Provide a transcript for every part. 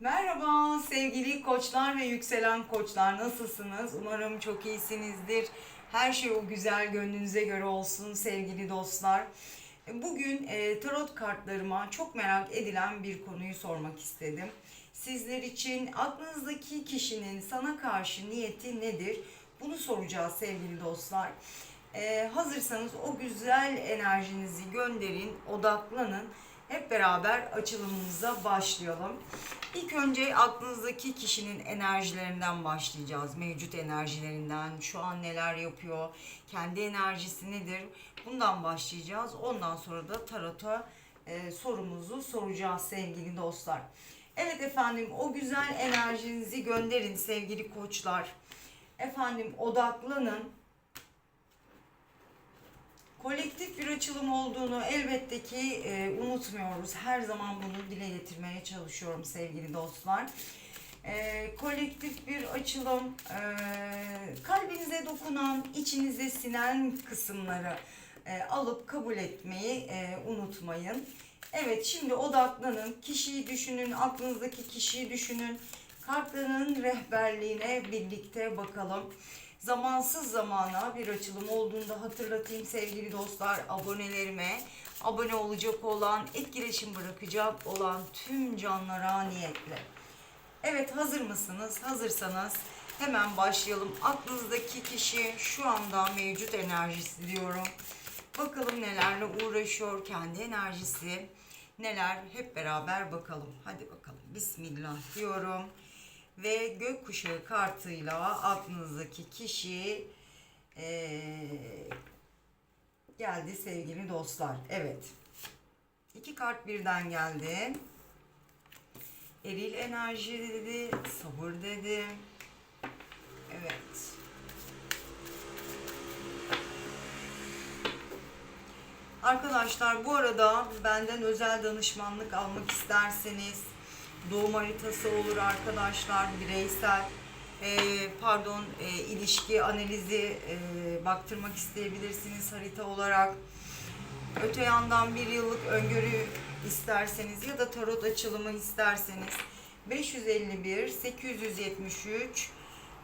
Merhaba sevgili koçlar ve yükselen koçlar nasılsınız? Umarım çok iyisinizdir. Her şey o güzel gönlünüze göre olsun sevgili dostlar. Bugün e, tarot kartlarıma çok merak edilen bir konuyu sormak istedim. Sizler için aklınızdaki kişinin sana karşı niyeti nedir? Bunu soracağız sevgili dostlar. E, hazırsanız o güzel enerjinizi gönderin, odaklanın. Hep beraber açılımımıza başlayalım. İlk önce aklınızdaki kişinin enerjilerinden başlayacağız. Mevcut enerjilerinden, şu an neler yapıyor, kendi enerjisi nedir? Bundan başlayacağız. Ondan sonra da tarota e, sorumuzu soracağız sevgili dostlar. Evet efendim o güzel enerjinizi gönderin sevgili koçlar. Efendim odaklanın. Kolektif bir açılım olduğunu elbette ki e, unutmuyoruz. Her zaman bunu dile getirmeye çalışıyorum sevgili dostlar. E, kolektif bir açılım, e, kalbinize dokunan, içinize sinen kısımları e, alıp kabul etmeyi e, unutmayın. Evet şimdi odaklanın, kişiyi düşünün, aklınızdaki kişiyi düşünün. Kartların rehberliğine birlikte bakalım. Zamansız zamana bir açılım olduğunda hatırlatayım sevgili dostlar abonelerime. Abone olacak olan, etkileşim bırakacak olan tüm canlara niyetle. Evet hazır mısınız? Hazırsanız hemen başlayalım. Aklınızdaki kişi şu anda mevcut enerjisi diyorum. Bakalım nelerle uğraşıyor kendi enerjisi. Neler hep beraber bakalım. Hadi bakalım. Bismillah diyorum ve gökkuşağı kartıyla aklınızdaki kişi eee, geldi sevgili dostlar. Evet. İki kart birden geldi. Eril enerji dedi, sabır dedi. Evet. Arkadaşlar bu arada benden özel danışmanlık almak isterseniz doğum haritası olur arkadaşlar bireysel e, pardon e, ilişki analizi e, baktırmak isteyebilirsiniz harita olarak öte yandan bir yıllık öngörü isterseniz ya da tarot açılımı isterseniz 551 873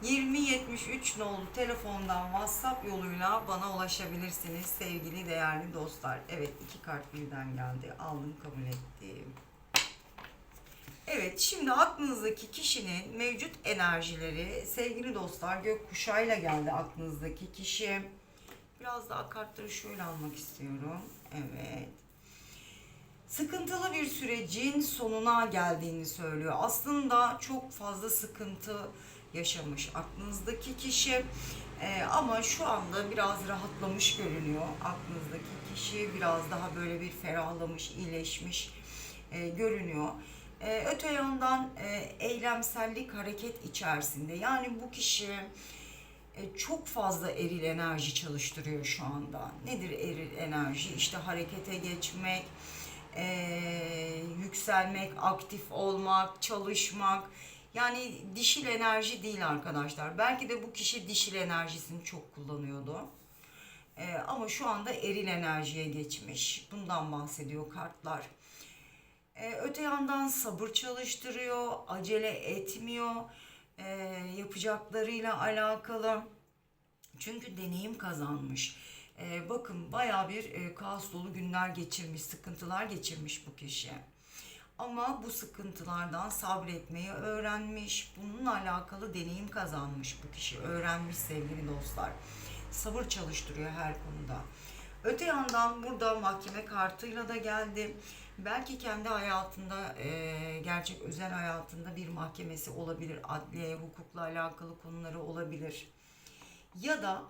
2073 nolu telefondan WhatsApp yoluyla bana ulaşabilirsiniz sevgili değerli dostlar. Evet iki kart birden geldi. Aldım kabul ettim. Evet, şimdi aklınızdaki kişinin mevcut enerjileri sevgili dostlar gökkuşağıyla geldi aklınızdaki kişi. Biraz daha kartları şöyle almak istiyorum. Evet. Sıkıntılı bir sürecin sonuna geldiğini söylüyor. Aslında çok fazla sıkıntı yaşamış aklınızdaki kişi. Ee, ama şu anda biraz rahatlamış görünüyor. Aklınızdaki kişi biraz daha böyle bir ferahlamış, iyileşmiş e, görünüyor. Ee, öte yandan e, eylemsellik hareket içerisinde. Yani bu kişi e, çok fazla eril enerji çalıştırıyor şu anda. Nedir eril enerji? İşte harekete geçmek, e, yükselmek, aktif olmak, çalışmak. Yani dişil enerji değil arkadaşlar. Belki de bu kişi dişil enerjisini çok kullanıyordu. E, ama şu anda eril enerjiye geçmiş. Bundan bahsediyor kartlar. Ee, öte yandan sabır çalıştırıyor, acele etmiyor ee, yapacaklarıyla alakalı. Çünkü deneyim kazanmış. Ee, bakın baya bir e, kaos dolu günler geçirmiş, sıkıntılar geçirmiş bu kişi. Ama bu sıkıntılardan sabretmeyi öğrenmiş. Bununla alakalı deneyim kazanmış bu kişi. Öğrenmiş sevgili dostlar. Sabır çalıştırıyor her konuda. Öte yandan burada mahkeme kartıyla da geldi. Belki kendi hayatında, e, gerçek özel hayatında bir mahkemesi olabilir. Adliye, hukukla alakalı konuları olabilir. Ya da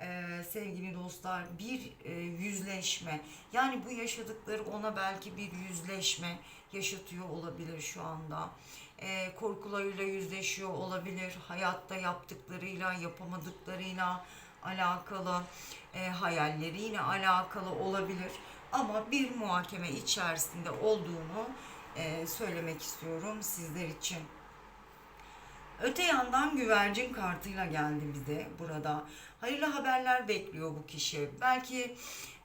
e, sevgili dostlar bir e, yüzleşme. Yani bu yaşadıkları ona belki bir yüzleşme yaşatıyor olabilir şu anda. E, korkularıyla yüzleşiyor olabilir. Hayatta yaptıklarıyla, yapamadıklarıyla alakalı, e, hayalleriyle alakalı olabilir. Ama bir muhakeme içerisinde olduğunu e, söylemek istiyorum sizler için. Öte yandan güvercin kartıyla geldi bize burada. Hayırlı haberler bekliyor bu kişi. Belki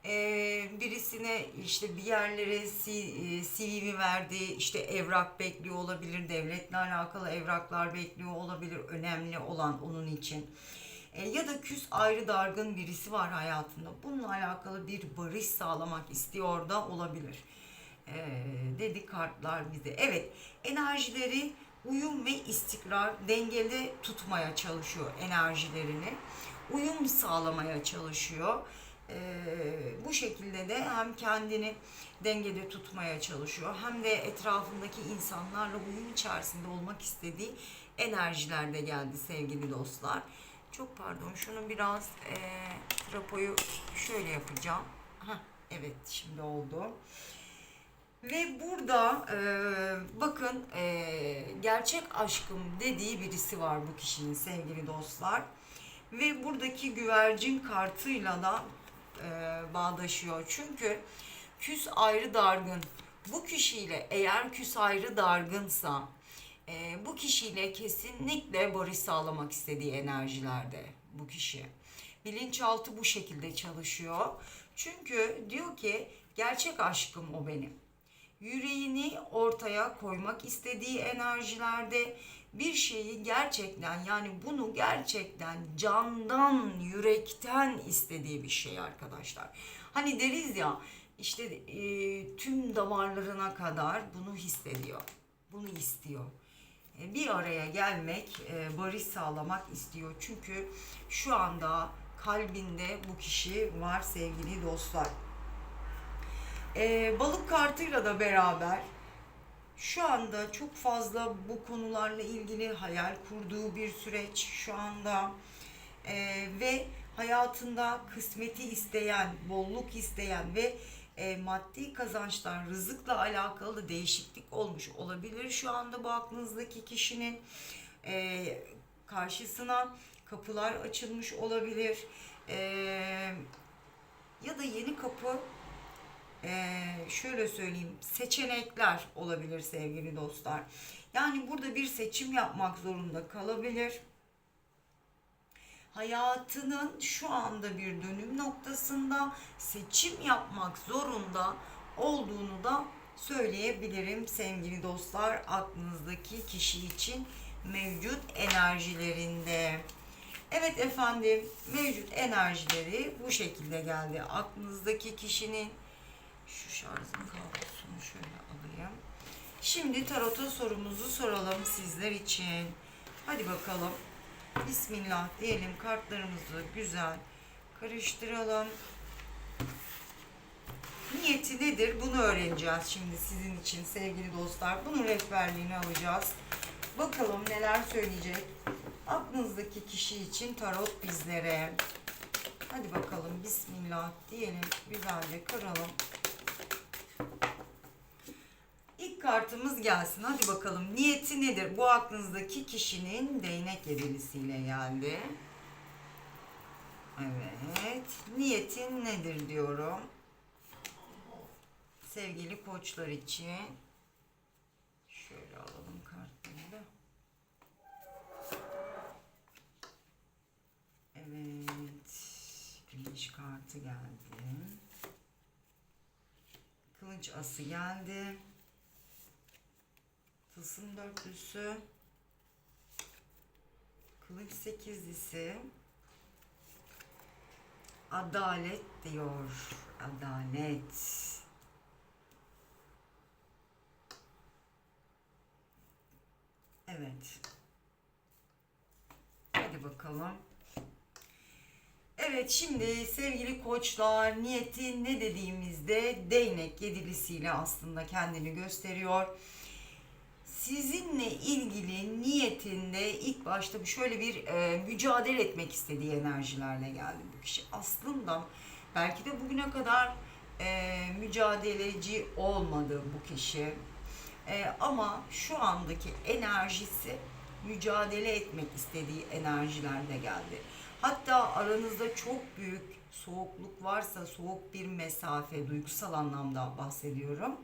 Ee, birisine işte bir yerlere C- e, verdi, işte evrak bekliyor olabilir, devletle alakalı evraklar bekliyor olabilir, önemli olan onun için. E, ya da küs ayrı dargın birisi var hayatında. Bununla alakalı bir barış sağlamak istiyor da olabilir. E, dedi kartlar bize. Evet, enerjileri uyum ve istikrar dengede tutmaya çalışıyor enerjilerini. Uyum sağlamaya çalışıyor. E, bu şekilde de hem kendini dengede tutmaya çalışıyor hem de etrafındaki insanlarla uyum içerisinde olmak istediği enerjiler de geldi sevgili dostlar. Çok pardon şunu biraz e, trapoyu şöyle yapacağım. Heh, evet şimdi oldu. Ve burada e, bakın e, gerçek aşkım dediği birisi var bu kişinin sevgili dostlar. Ve buradaki güvercin kartıyla da e, bağdaşıyor. Çünkü küs ayrı dargın. Bu kişiyle eğer küs ayrı dargınsa e, bu kişiyle kesinlikle barış sağlamak istediği enerjilerde bu kişi. Bilinçaltı bu şekilde çalışıyor. Çünkü diyor ki gerçek aşkım o benim yüreğini ortaya koymak istediği enerjilerde bir şeyi gerçekten yani bunu gerçekten candan, yürekten istediği bir şey arkadaşlar. Hani deriz ya işte e, tüm damarlarına kadar bunu hissediyor. Bunu istiyor. E, bir araya gelmek, e, barış sağlamak istiyor. Çünkü şu anda kalbinde bu kişi var sevgili dostlar. Ee, balık kartıyla da beraber şu anda çok fazla bu konularla ilgili hayal kurduğu bir süreç şu anda Ee, ve hayatında kısmeti isteyen, bolluk isteyen ve e, maddi kazançlar, rızıkla alakalı da değişiklik olmuş olabilir şu anda bu aklınızdaki kişinin Ee, karşısına kapılar açılmış olabilir Ee, ya da yeni kapı ee, şöyle söyleyeyim seçenekler olabilir sevgili dostlar. Yani burada bir seçim yapmak zorunda kalabilir. Hayatının şu anda bir dönüm noktasında seçim yapmak zorunda olduğunu da söyleyebilirim sevgili dostlar aklınızdaki kişi için mevcut enerjilerinde. Evet efendim mevcut enerjileri bu şekilde geldi. Aklınızdaki kişinin şu şarjın kablosunu şöyle alayım. Şimdi tarota sorumuzu soralım sizler için. Hadi bakalım. Bismillah diyelim kartlarımızı güzel karıştıralım. Niyeti nedir? Bunu öğreneceğiz şimdi sizin için sevgili dostlar. Bunun rehberliğini alacağız. Bakalım neler söyleyecek. Aklınızdaki kişi için tarot bizlere. Hadi bakalım Bismillah diyelim. Güzelce karalım. İlk kartımız gelsin. Hadi bakalım niyeti nedir? Bu aklınızdaki kişinin değnek yedilisiyle geldi. Evet. Niyetin nedir diyorum. Sevgili koçlar için. Şöyle alalım kartları da. Evet. Güneş kartı geldi. Kılıç ası geldi. Tılsım dörtlüsü. Kılıç sekizlisi. Adalet diyor. Adalet. Evet. Hadi bakalım. Evet şimdi sevgili koçlar niyeti ne dediğimizde değnek yedilisiyle aslında kendini gösteriyor. Sizinle ilgili niyetinde ilk başta şöyle bir e, mücadele etmek istediği enerjilerle geldi bu kişi. Aslında belki de bugüne kadar e, mücadeleci olmadı bu kişi. E, ama şu andaki enerjisi mücadele etmek istediği enerjilerde geldi. Hatta aranızda çok büyük soğukluk varsa soğuk bir mesafe duygusal anlamda bahsediyorum.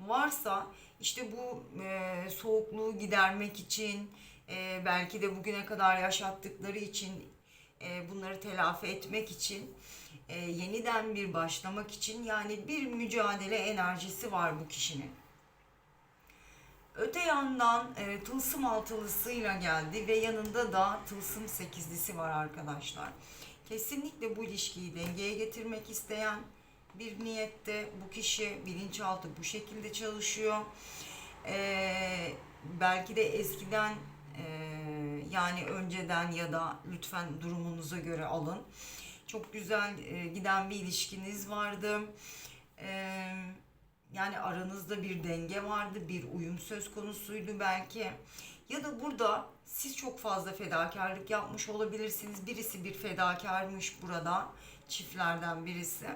Varsa işte bu e, soğukluğu gidermek için e, belki de bugüne kadar yaşattıkları için e, bunları telafi etmek için, e, yeniden bir başlamak için yani bir mücadele enerjisi var bu kişinin. Öte yandan e, tılsım altılısıyla geldi ve yanında da tılsım sekizlisi var arkadaşlar. Kesinlikle bu ilişkiyi dengeye getirmek isteyen bir niyette bu kişi bilinçaltı bu şekilde çalışıyor. E, belki de eskiden e, yani önceden ya da lütfen durumunuza göre alın. Çok güzel e, giden bir ilişkiniz vardı. Eee yani aranızda bir denge vardı, bir uyum söz konusuydu belki. Ya da burada siz çok fazla fedakarlık yapmış olabilirsiniz. Birisi bir fedakarmış burada, çiftlerden birisi.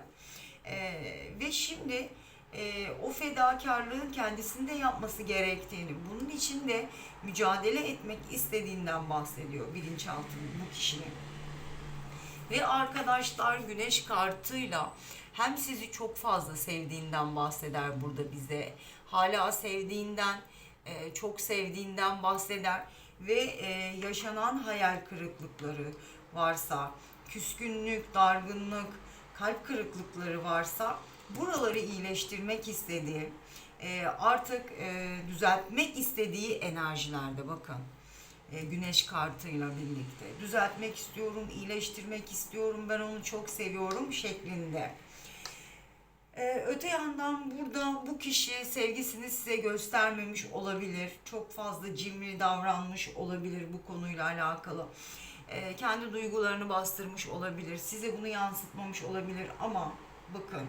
Ee, ve şimdi e, o fedakarlığın kendisinde yapması gerektiğini, bunun için de mücadele etmek istediğinden bahsediyor bilinçaltının bu kişinin. Ve arkadaşlar güneş kartıyla hem sizi çok fazla sevdiğinden bahseder burada bize. Hala sevdiğinden, e, çok sevdiğinden bahseder ve e, yaşanan hayal kırıklıkları varsa, küskünlük, dargınlık, kalp kırıklıkları varsa buraları iyileştirmek istediği, e, artık düzeltmek istediği enerjilerde bakın e, güneş kartıyla birlikte. Düzeltmek istiyorum, iyileştirmek istiyorum, ben onu çok seviyorum şeklinde. Ee, öte yandan burada bu kişi sevgisini size göstermemiş olabilir. Çok fazla cimri davranmış olabilir bu konuyla alakalı. Ee, kendi duygularını bastırmış olabilir. Size bunu yansıtmamış olabilir ama bakın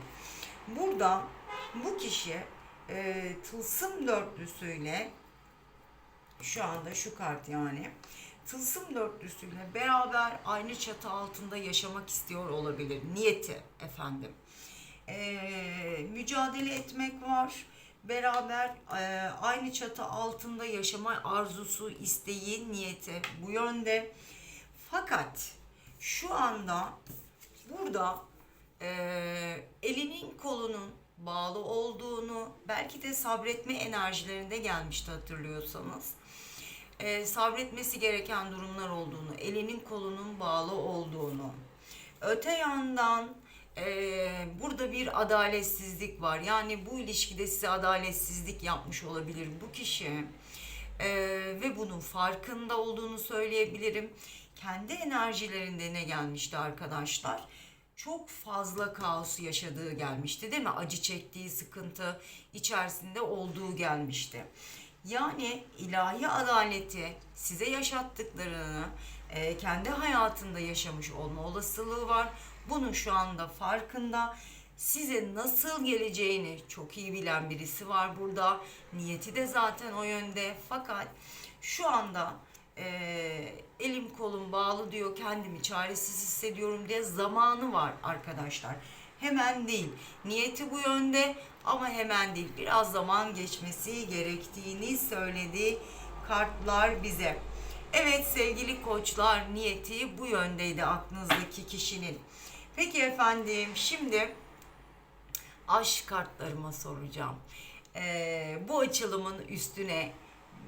burada bu kişi e, tılsım dörtlüsüyle şu anda şu kart yani tılsım dörtlüsüyle beraber aynı çatı altında yaşamak istiyor olabilir. Niyeti efendim. Ee, mücadele etmek var. Beraber e, aynı çatı altında yaşama arzusu, isteği, niyeti bu yönde. Fakat şu anda burada e, elinin kolunun bağlı olduğunu, belki de sabretme enerjilerinde gelmişti hatırlıyorsanız e, sabretmesi gereken durumlar olduğunu, elinin kolunun bağlı olduğunu. Öte yandan e, burada bir adaletsizlik var. Yani bu ilişkide size adaletsizlik yapmış olabilir bu kişi. E, ve bunun farkında olduğunu söyleyebilirim. Kendi enerjilerinde ne gelmişti arkadaşlar? Çok fazla kaosu yaşadığı gelmişti değil mi? Acı çektiği, sıkıntı içerisinde olduğu gelmişti. Yani ilahi adaleti size yaşattıklarını e, kendi hayatında yaşamış olma olasılığı var. Bunun şu anda farkında. Size nasıl geleceğini çok iyi bilen birisi var burada. Niyeti de zaten o yönde. Fakat şu anda e, elim kolum bağlı diyor kendimi çaresiz hissediyorum diye zamanı var arkadaşlar. Hemen değil. Niyeti bu yönde ama hemen değil. Biraz zaman geçmesi gerektiğini söyledi kartlar bize. Evet sevgili koçlar niyeti bu yöndeydi aklınızdaki kişinin. Peki efendim şimdi aşk kartlarıma soracağım. Ee, bu açılımın üstüne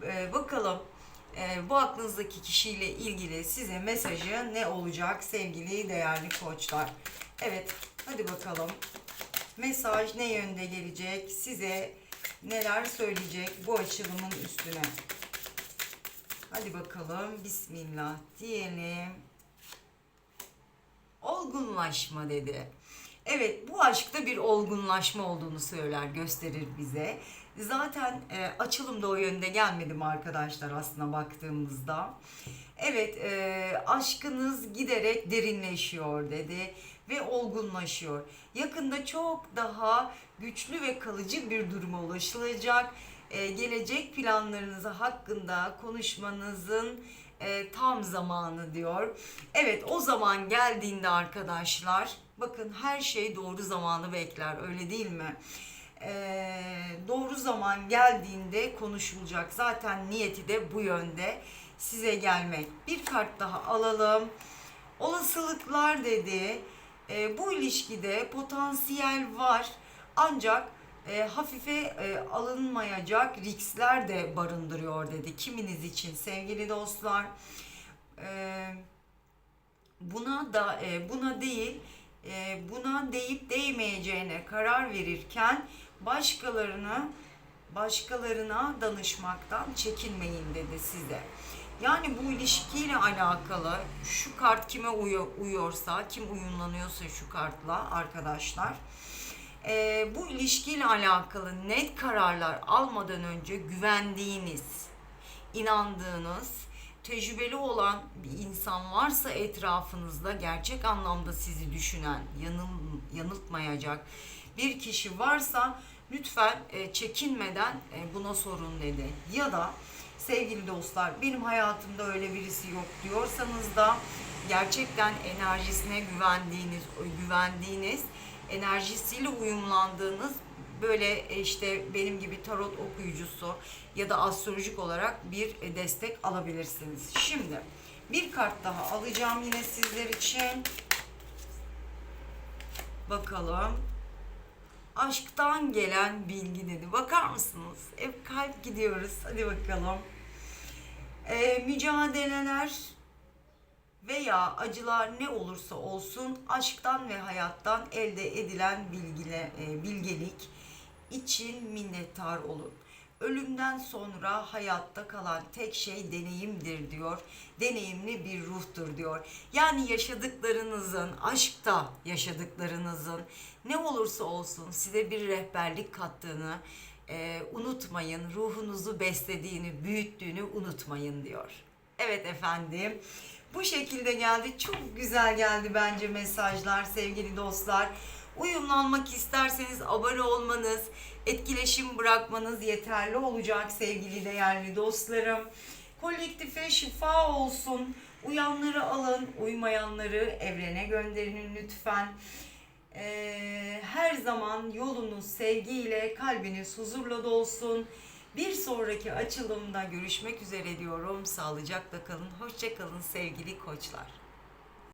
e, bakalım e, bu aklınızdaki kişiyle ilgili size mesajı ne olacak sevgili değerli koçlar. Evet hadi bakalım mesaj ne yönde gelecek size neler söyleyecek bu açılımın üstüne. Hadi bakalım bismillah diyelim. Olgunlaşma dedi. Evet bu aşkta bir olgunlaşma olduğunu söyler, gösterir bize. Zaten e, açılım da o yönde gelmedim arkadaşlar aslına baktığımızda. Evet e, aşkınız giderek derinleşiyor dedi ve olgunlaşıyor. Yakında çok daha güçlü ve kalıcı bir duruma ulaşılacak. E, gelecek planlarınızı hakkında konuşmanızın e, tam zamanı diyor. Evet o zaman geldiğinde arkadaşlar bakın her şey doğru zamanı bekler öyle değil mi? E, doğru zaman geldiğinde konuşulacak. Zaten niyeti de bu yönde size gelmek. Bir kart daha alalım. Olasılıklar dedi. E, bu ilişkide potansiyel var ancak e, hafife e, alınmayacak riskler de barındırıyor dedi. Kiminiz için sevgili dostlar. E, buna da e, buna değil e, buna deyip değmeyeceğine karar verirken başkalarını başkalarına danışmaktan çekinmeyin dedi size. Yani bu ilişkiyle alakalı şu kart kime uyu- uyuyorsa, kim uyumlanıyorsa şu kartla arkadaşlar. e, bu ilişkiyle alakalı net kararlar almadan önce güvendiğiniz, inandığınız, tecrübeli olan bir insan varsa etrafınızda gerçek anlamda sizi düşünen, yanıl, yanıltmayacak bir kişi varsa lütfen e, çekinmeden e, buna sorun dedi. Ya da sevgili dostlar benim hayatımda öyle birisi yok diyorsanız da gerçekten enerjisine güvendiğiniz, güvendiğiniz, enerjisiyle uyumlandığınız böyle e, işte benim gibi tarot okuyucusu ya da astrolojik olarak bir e, destek alabilirsiniz. Şimdi bir kart daha alacağım yine sizler için. Bakalım. Aşktan gelen bilgi dedi. Bakar mısınız? Hep kalp gidiyoruz. Hadi bakalım. Ee, mücadeleler veya acılar ne olursa olsun aşktan ve hayattan elde edilen bilgile, e, bilgelik için minnettar olun. Ölümden sonra hayatta kalan tek şey deneyimdir diyor. Deneyimli bir ruhtur diyor. Yani yaşadıklarınızın, aşkta yaşadıklarınızın ne olursa olsun size bir rehberlik kattığını e, unutmayın. Ruhunuzu beslediğini, büyüttüğünü unutmayın diyor. Evet efendim. Bu şekilde geldi. Çok güzel geldi bence mesajlar sevgili dostlar. Uyumlanmak isterseniz abone olmanız, etkileşim bırakmanız yeterli olacak sevgili değerli dostlarım. Kolektife şifa olsun. Uyanları alın, uymayanları evrene gönderin lütfen. Ee, her zaman yolunuz sevgiyle, kalbiniz huzurla dolsun. Bir sonraki açılımda görüşmek üzere diyorum. Sağlıcakla kalın, hoşça kalın sevgili koçlar.